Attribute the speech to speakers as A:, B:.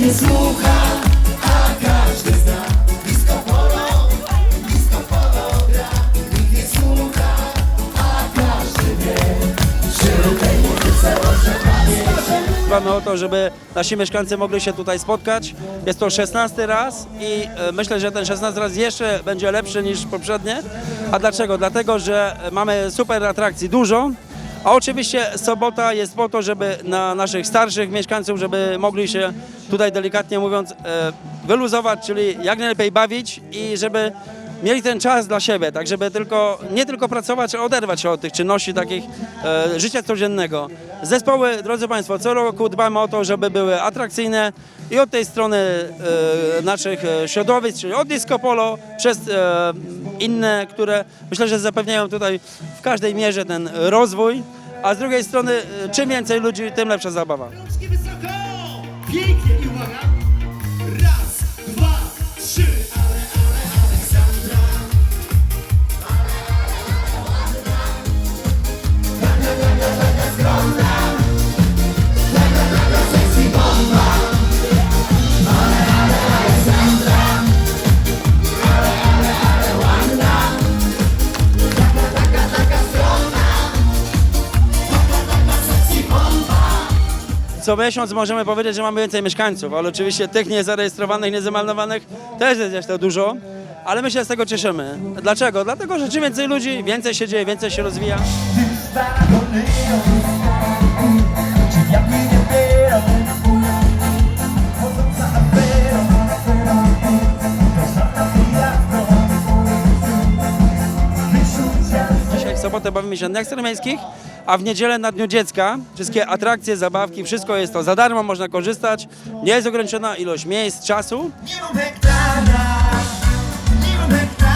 A: nie słucha, a każdy zna. Polo gra. Nikt nie słucha, a każdy wie,
B: o to, żeby nasi mieszkańcy mogli się tutaj spotkać. Jest to 16 raz i e, myślę, że ten 16 raz jeszcze będzie lepszy niż poprzednie. A dlaczego? Dlatego, że mamy super atrakcji dużo, a oczywiście sobota jest po to, żeby na naszych starszych mieszkańców, żeby mogli się tutaj delikatnie mówiąc e, wyluzować, czyli jak najlepiej bawić i żeby mieli ten czas dla siebie, tak żeby tylko, nie tylko pracować, ale oderwać się od tych czynności takich e, życia codziennego. Zespoły, drodzy Państwo, co roku dbamy o to, żeby były atrakcyjne i od tej strony e, naszych e, środowisk, czyli od Disco Polo, przez e, inne, które myślę, że zapewniają tutaj w każdej mierze ten rozwój, a z drugiej strony e, czym więcej ludzi, tym lepsza zabawa.
C: Pięknie i!
B: Co miesiąc możemy powiedzieć, że mamy więcej mieszkańców, ale oczywiście tych niezarejestrowanych, niezameldowanych też jest jeszcze dużo, ale my się z tego cieszymy. Dlaczego? Dlatego, że czym więcej ludzi, więcej się dzieje, więcej się rozwija. Sobotę bawimy się na dniach staramiejskich, a w niedzielę na Dniu Dziecka wszystkie atrakcje, zabawki, wszystko jest to za darmo, można korzystać. Nie jest ograniczona ilość miejsc, czasu.
A: Nie hektara, nie hektara.